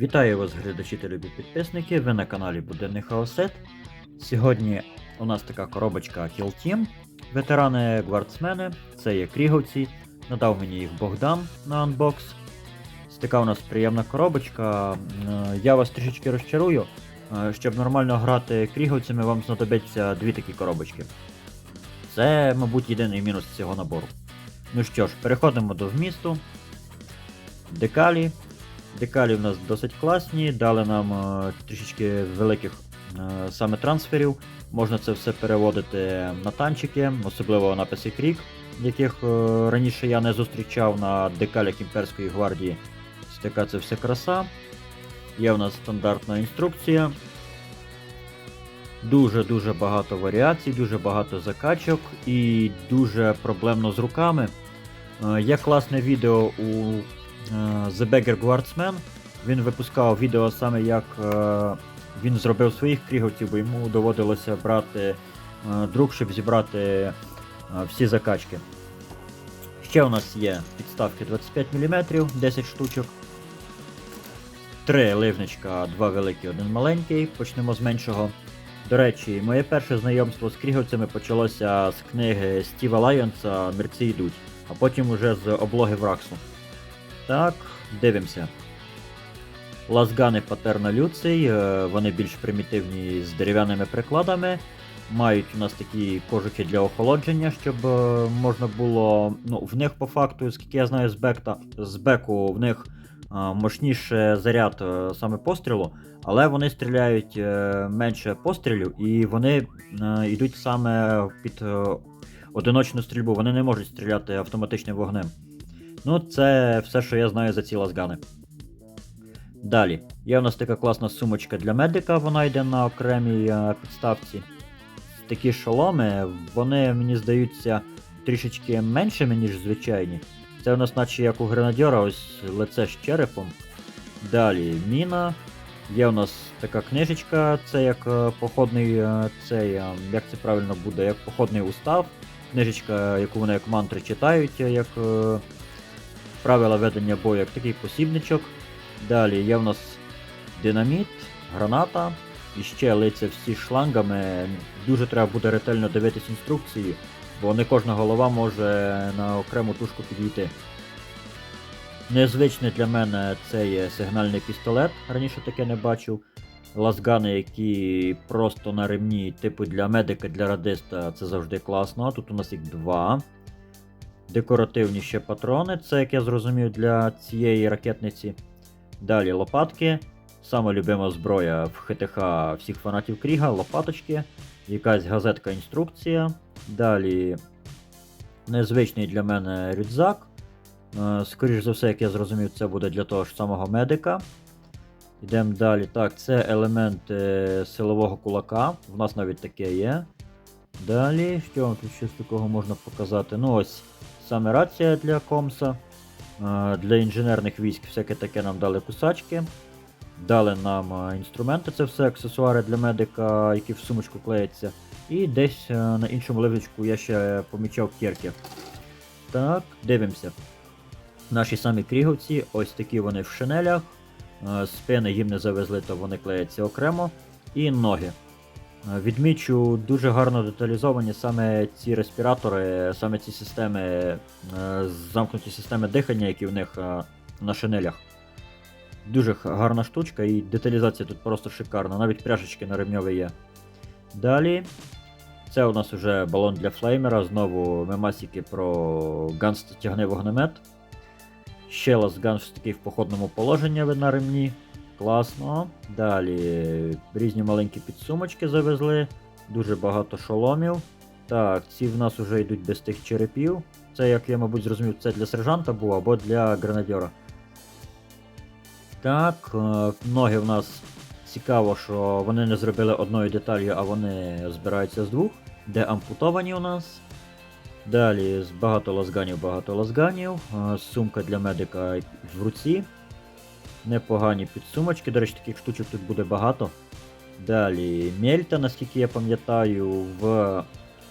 Вітаю вас, глядачі та любі підписники. Ви на каналі Буденний Хаосет. Сьогодні у нас така коробочка Kill Team. Ветерани гвардсмени, це є кріговці. Надав мені їх Богдан на анбокс. Ось Така у нас приємна коробочка. Е, Я вас трішечки розчарую. Е, Щоб нормально грати кріговцями, вам знадобиться дві такі коробочки. Це, мабуть, єдиний мінус цього набору. Ну що ж, переходимо до вмісту. Декалі. Декалі в нас досить класні, дали нам е, трішечки великих е, саме трансферів. Можна це все переводити на танчики, особливо на Крік, яких е, раніше я не зустрічав на декалях Імперської гвардії. Така це все краса. Є в нас стандартна інструкція. Дуже-дуже багато варіацій, дуже багато закачок і дуже проблемно з руками. Є класне відео у The Beggar Guardsman. Він випускав відео саме як е, він зробив своїх кріговців, бо йому доводилося брати е, друг, щоб зібрати е, всі закачки. Ще у нас є підставки 25 мм, 10 штучок. Три ливничка, два великі, один маленький. Почнемо з меншого. До речі, моє перше знайомство з кріговцями почалося з книги Стіва Лайонса Мерці йдуть, а потім уже з облоги Враксу. Так, дивимося. Лазгани Патерна Люций, е, вони більш примітивні з дерев'яними прикладами. Мають у нас такі кожухи для охолодження, щоб е, можна було. Ну, в них по факту, скільки я знаю з, бекта, з беку, в них е, мощніше заряд саме пострілу, але вони стріляють менше пострілів і вони йдуть саме під одиночну стрільбу. Вони не можуть стріляти автоматичним вогнем. Ну, це все, що я знаю за ці лазгани. Далі. Є у нас така класна сумочка для медика, вона йде на окремій е, підставці. Такі шоломи, вони мені здаються трішечки меншими, ніж звичайні. Це у нас наче як у гренадьора, ось лице з черепом. Далі міна. Є у нас така книжечка, це як е, походний е, цей, як це правильно буде, як походний устав. Книжечка, яку вони як мантри читають, як правила ведення бою, як такий посібничок. Далі є в нас динаміт, граната, і ще лиця всі шлангами. Дуже треба буде ретельно дивитись інструкції, бо не кожна голова може на окрему тушку підійти. Незвичне для мене це є сигнальний пістолет, раніше таке не бачив. Лазгани, які просто на ремні, типу для медика, для радиста, це завжди класно. Тут у нас їх два. Декоративні ще патрони, це, як я зрозумів, для цієї ракетниці. Далі лопатки. Саме любима зброя в ХТХ всіх фанатів Кріга, лопаточки, якась газетка інструкція. Далі незвичний для мене рюкзак. Е, Скоріш за все, як я зрозумів, це буде для того ж самого медика. Йдемо далі. Так, це елемент е, силового кулака. У нас навіть таке є. Далі, що вам тут з такого можна показати? Ну ось саме рація для комса. Е, Для інженерних військ всяке таке нам дали кусачки. Дали нам е, інструменти, це все аксесуари для медика, які в сумочку клеяться. І десь е, на іншому ливочку я ще помічав кірки. Так, дивимося. Наші самі кріговці, ось такі вони в шинелях. Спини їм не завезли, то вони клеяться окремо. І ноги. Е, Відмічу, дуже гарно деталізовані саме ці респіратори, саме ці системи, е, замкнуті системи дихання, які в них е, на шинелях. Дуже гарна штучка і деталізація тут просто шикарна, навіть пряжечки на ремньові є. Далі. Це у нас вже балон для флеймера, знову мемасики про ганс тягне вогнемет. Ще ласганс такий в походному положенні на ремні. Класно. Далі різні маленькі підсумочки завезли, дуже багато шоломів. Так, ці в нас вже йдуть без тих черепів. Це, як я, мабуть, зрозумів, це для сержанта був або для гренадьора. Так, е, ноги в нас цікаво, що вони не зробили одною деталью, а вони збираються з двох, де ампутовані у нас. Далі багато лазганів, багато лазганів. Е, Сумка для медика в руці. Непогані підсумочки, до речі, таких штучок тут буде багато. Далі Мельта, наскільки я пам'ятаю, в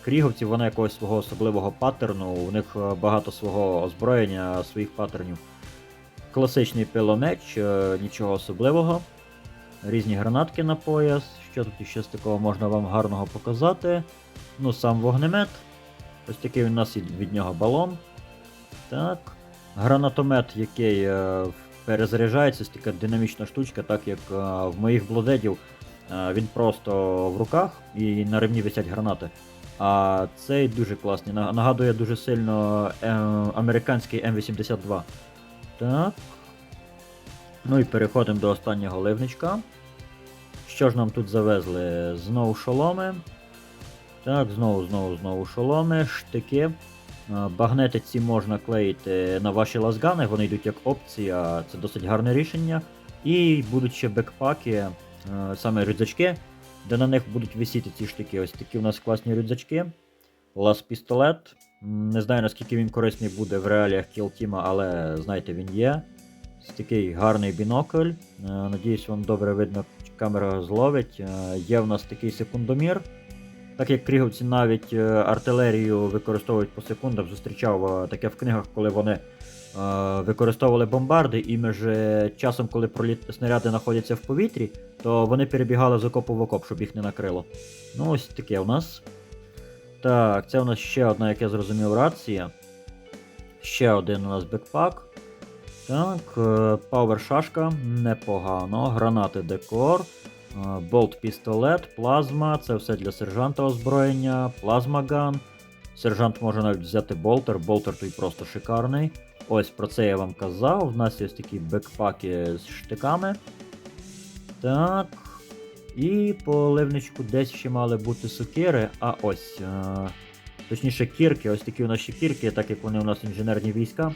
Кріговці вона якогось свого особливого паттерну, у них е, багато свого озброєння, своїх паттернів. Класичний пиломеч, нічого особливого. Різні гранатки на пояс. Що тут ще з такого можна вам гарного показати? Ну, сам вогнемет. Ось такий у нас від нього балон. Так. Гранатомет, який е, перезаряджається, ось така динамічна штучка, так як е, в моїх блудедів е, він просто в руках і на ремні висять гранати. А цей дуже класний. Нагадує дуже сильно е, американський М82. Так. Ну і переходимо до останнього ливничка. Що ж нам тут завезли? Знову шоломи. Так, знову, знову, знову шоломи, штики. Е, Багнети ці можна клеїти на ваші лазгани, вони йдуть як опція, це досить гарне рішення. І будуть ще бекпаки, е, саме рюкзачки, де на них будуть висіти ці штики. Ось такі у нас класні рюкзачки. Лаз пістолет. Не знаю наскільки він корисний буде в реаліях кілтіма, але знаєте, він є. Ось такий гарний бінокль. Е, Надіюсь, вам добре видно, камера зловить. Є в нас такий секундомір. Так як кріговці навіть е, артилерію використовують по секундам, зустрічав е, таке в книгах, коли вони е, використовували бомбарди, і між е, часом, коли проліт... снаряди знаходяться в повітрі, то вони перебігали з окопу в окоп, щоб їх не накрило. Ну, ось таке у нас. Так, це у нас ще одна, як я зрозумів, рація. Ще один у нас бекпак. Так, пауер шашка, непогано. Гранати декор. Е, Болт пістолет, плазма, це все для сержанта озброєння, плазмаган. Сержант може навіть взяти болтер, болтер той просто шикарний. Ось про це я вам казав. У нас є ось такі бекпаки з штиками. Так. І по ливничку десь ще мали бути сокири, а ось. Е, точніше, кірки, ось такі у нас ще кірки, так як вони у нас інженерні війська.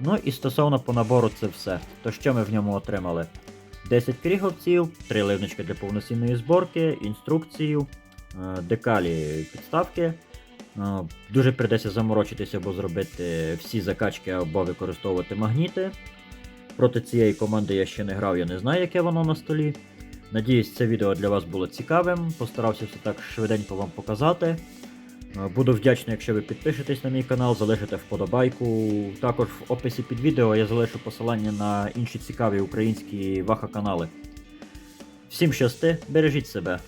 Ну і стосовно по набору це все. То що ми в ньому отримали? 10 кріговців, 3 ливнички для повноцінної зборки, інструкцію, е, декалі підставки. Е, Дуже придеться заморочитися або зробити всі закачки або використовувати магніти. Проти цієї команди я ще не грав, я не знаю, яке воно на столі. Надіюсь, це відео для вас було цікавим. Постарався все так швиденько вам показати. Е, Буду вдячний, якщо ви підпишетесь на мій канал, залишите вподобайку. Також в описі під відео я залишу посилання на інші цікаві українські ваха канали. Всім щасти, бережіть себе!